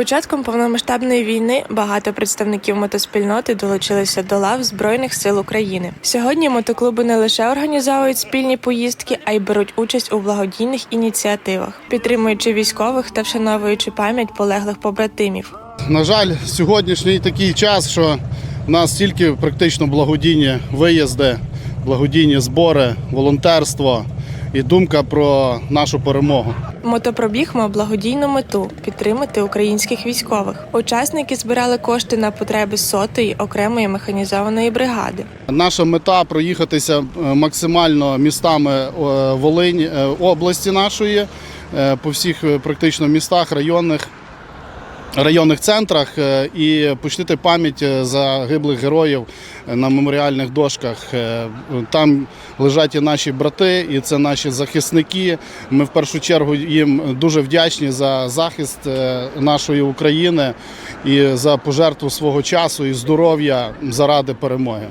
початком повномасштабної війни багато представників мотоспільноти долучилися до лав Збройних сил України. Сьогодні мотоклуби не лише організовують спільні поїздки, а й беруть участь у благодійних ініціативах, підтримуючи військових та вшановуючи пам'ять полеглих побратимів. На жаль, сьогоднішній такий час, що в нас тільки практично благодійні виїзди, благодійні збори, волонтерство і думка про нашу перемогу. Мотопробіг мав благодійну мету підтримати українських військових. Учасники збирали кошти на потреби сотої окремої механізованої бригади. Наша мета проїхатися е, максимально містами е, Волинь е, області нашої, по всіх практично містах, районних. Районних центрах е, і почтити пам'ять е, загиблих героїв е, на меморіальних дошках. Там лежать і наші брати, і це наші захисники. Ми в першу чергу їм дуже вдячні за захист нашої України і за пожертву свого часу і здоров'я заради перемоги.